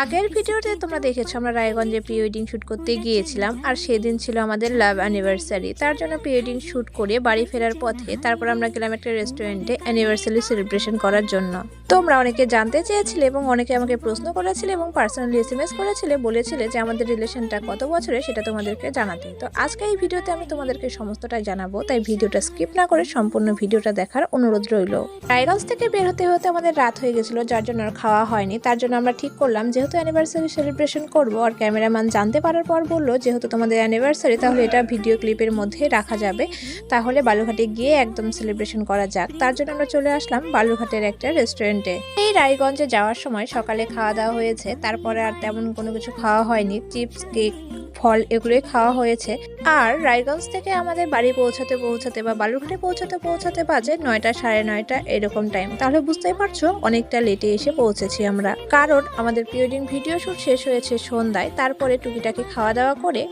আগের ভিডিওতে তোমরা দেখেছ, আমরা রায়গঞ্জে প্রি ওয়েডিং শ্যুট করতে গিয়েছিলাম, আর সেদিন ছিল আমাদের লাভ অ্যানিভার্সারি তার জন্য প্রি ওয়েডিং শ্যুট করে বাড়ি ফেরার পথে তারপর আমরা গেলাম একটা রেস্টুরেন্টে অ্যানিভার্সারি সেলিব্রেশন করার জন্য। তোমরা অনেকে জানতে চেয়েছিলে এবং অনেকে আমাকে প্রশ্ন করেছিলে এবং পার্সোনালি এস এম এস করেছিলে, বলেছিলে যে আমাদের রিলেশনটা কত বছরে সেটা তোমাদেরকে জানাতে। তো আজকে এই ভিডিওতে আমি তোমাদেরকে সমস্তটাই জানাব, তাই ভিডিওটা স্কিপ না করে সম্পূর্ণ ভিডিওটা দেখার অনুরোধ রইল। রায়গঞ্জ থেকে বের হতে হতে আমাদের রাত হয়ে গেছিল, যার জন্য আর খাওয়া হয়নি। তার জন্য আমরা ঠিক করলাম, যেহেতু অ্যানিভার্সারি সেলিব্রেশন করব, আর ক্যামেরাম্যান জানতে পারার পর বলল, যেহেতু তোমাদের অ্যানিভার্সারি তাহলে এটা ভিডিও ক্লিপের মধ্যে রাখা যাবে। তাহলে বালুঘাটে গিয়ে একদম সেলিব্রেশন করা যাক। তার জন্য আমরা চলে আসলাম বালুঘাটের একটা রেস্টুরেন্টে এই রায়গঞ্জে যাওয়ার সময় সকালে খাওয়া দাওয়া হয়েছে, তারপরে আর তেমন কোনো কিছু খাওয়া হয়নি। চিপস, কেক ফল এগুলোই খাওয়া হয়েছে। আর রায়গঞ্জ থেকে আমাদের বাড়ি পৌঁছাতে পৌঁছাতে বা বালুরঘাটে পৌঁছাতে পৌঁছাতে বাজে নয়টা সাড়ে নয়টা এরকম টাইম তাহলে বুঝতেই পারছ, অনেকটা লেটে এসে পৌঁছেছি আমরা। কারণ আমাদের প্রিওডিং ভিডিও শ্যুট শেষ হয়েছে সন্ধ্যায়, তারপরে টুকিটাকি খাওয়া দাওয়া করে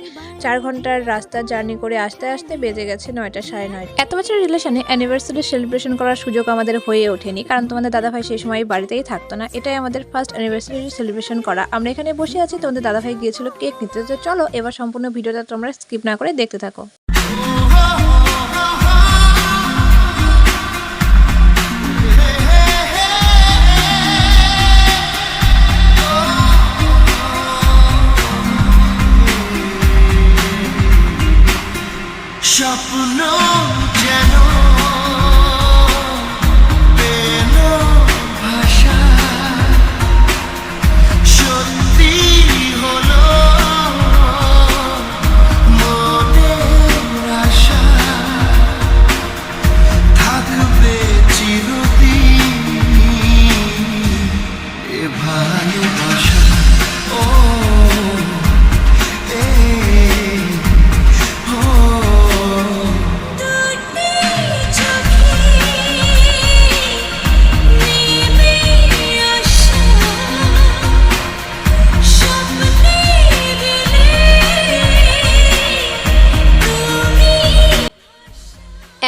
চার ঘণ্টার রাস্তা জার্নি করে আসতে আসতে বেজে গেছে নয়টা সাড়ে নয়টা এত বছর রিলেশনে অ্যানিভার্সারি সেলিব্রেশন করার সুযোগ আমাদের হয়ে ওঠেনি, কারণ তোমাদের দাদাভাই সেই সময় বাড়িতেই থাকতো না। এটাই আমাদের ফার্স্ট অ্যানিভার্সারি সেলিব্রেশন করা। আমরা এখানে বসে আছি, তোমাদের দাদাভাই গিয়েছিল কেক নিতে। তো চলো এবার সম্পূর্ণ ভিডিওটা তোমরা স্কিপ না করে দেখতে থাকো।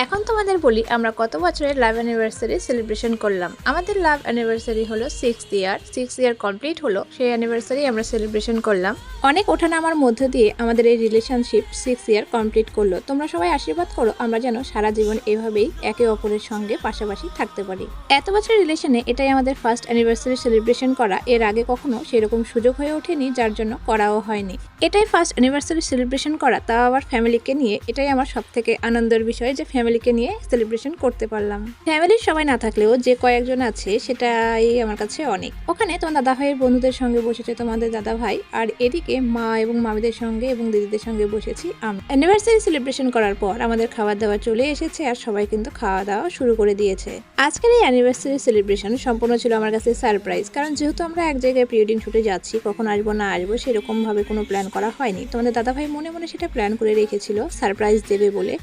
এখন তোমাদের বলি, আমরা কত বছরের লাভ অ্যানিভার্সারি সেলিব্রেশন করলাম। আমাদের লাভ অ্যানিভার্সারি হলো six year six year complete হলো, সেই অ্যানিভার্সারি আমরা সেলিব্রেশন করলাম। অনেক ওঠানামার মধ্য দিয়ে আমাদের এই রিলেশনশিপ সিক্স ইয়ার কমপ্লিট করল। তোমরা সবাই আশীর্বাদ করো, আমরা যেন সারা জীবন এভাবেই একে অপরের সঙ্গে পাশাপাশি থাকতে পারি। এত বছর রিলেশনে এটাই আমাদের ফার্স্ট অ্যানিভার্সারি সেলিব্রেশন করা। এর আগে কখনো সেরকম সুযোগ হয়ে ওঠেনি, যার জন্য করাও হয়নি। এটাই ফার্স্ট অ্যানিভার্সারি সেলিব্রেশন করা, তাও আবার ফ্যামিলিকে নিয়ে, এটাই আমার সব থেকে আনন্দের বিষয় যে ফ্যামিলিকে নিয়ে সেলিব্রেশন করতে পারলাম। ফ্যামিলির সবাই না থাকলেও যে কয়েকজন আছে, সেটাই আমার কাছে অনেক। ওখানে তোমার দাদা ভাইয়ের বন্ধুদের সঙ্গে বসেছে তোমাদের দাদা ভাই আর এদিকে মা এবং মামিদের সঙ্গে এবং দিদিদের সঙ্গে বসেছি আমি। অ্যানিভার্সারি সেলিব্রেশন করার পর আমাদের খাবার দাবার চলে এসেছে, আর সবাই কিন্তু খাওয়া দাওয়া শুরু করে দিয়েছে। আজকের এই অ্যানিভার্সারি সেলিব্রেশন সম্পূর্ণ ছিল আমার কাছে সারপ্রাইজ কারণ যেহেতু আমরা এক জায়গায় প্রিওডিং শুটে যাচ্ছি, কখন আসব না আসব সেরকম ভাবে কোনো প্ল্যান করা হয়নি। তোমাদের দাদা ভাই মনে মনে সেটা প্ল্যান করে রেখেছিল সারপ্রাইজ দেবে বলে।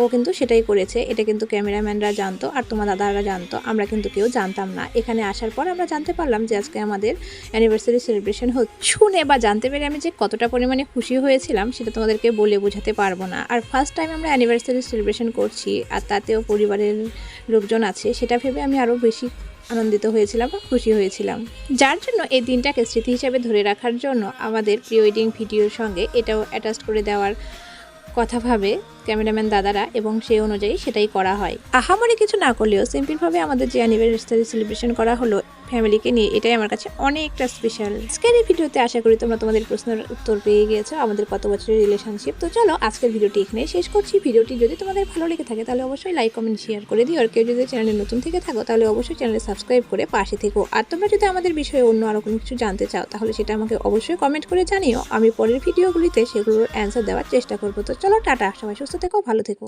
ও কিন্তু সেটাই করেছে, এটা কিন্তু ক্যামেরাম্যানরা জানতো আর তোমার দাদারা জানতো, আমরা কিন্তু কেউ জানতাম না। এখানে আসার পর আমরা জানতে পারলাম যে আজকে আমাদের অ্যানিভার্সারি সেলিব্রেশন হচ্ছে। শুনে বা জানতে পেরে আমি যে কতটা পরিমাণে খুশি হয়েছিলাম, সেটা তোমাদেরকে বলে বোঝাতে পারব না। আর ফার্স্ট টাইম আমরা অ্যানিভার্সারি সেলিব্রেশন করছি আর তাতেও পরিবারের লোকজন আছে, সেটা ভেবে আমি আরও বেশি আনন্দিত হয়েছিলাম বা খুশি হয়েছিলাম। যার জন্য এই দিনটাকে স্মৃতি হিসাবে ধরে রাখার জন্য আমাদের প্রি ওয়েডিং ভিডিওর সঙ্গে এটাও অ্যাটাচ করে দেওয়ার কথা ভাবে ক্যামেরাম্যান দাদারা এবং সেই অনুযায়ী সেটাই করা হয়। আহামরি কিছু না করলেও সিম্পলভাবে আমাদের যে অ্যানিভার্সারি সেলিব্রেশন করা হলো ফ্যামিলিকে নিয়ে, এটাই আমার কাছে অনেকটা স্পেশাল আজকের এই ভিডিওতে আশা করি তোমরা তোমাদের প্রশ্নের উত্তর পেয়ে গিয়েছো আমাদের কত বছরের রিলেশনশিপ তো চলো, আজকের ভিডিওটি এখানে শেষ করছি। ভিডিওটি যদি তোমাদের ভালো লেগে থাকে, তাহলে অবশ্যই লাইক কমেন্ট শেয়ার করে দিও। আর কেউ যদি চ্যানেলে নতুন থেকে থাকো, তাহলে অবশ্যই চ্যানেলে সাবস্ক্রাইব করে পাশে থেকো। আর তোমরা যদি আমাদের বিষয়ে অন্য আরও কোনো কিছু জানতে চাও, তাহলে সেটা আমাকে অবশ্যই কমেন্ট করে জানিও। আমি পরের ভিডিওগুলিতে সেগুলোর অ্যান্সার দেওয়ার চেষ্টা করব। তো চলো, টাটা। সবাই সুস্থ থেকো, ভালো থেকো।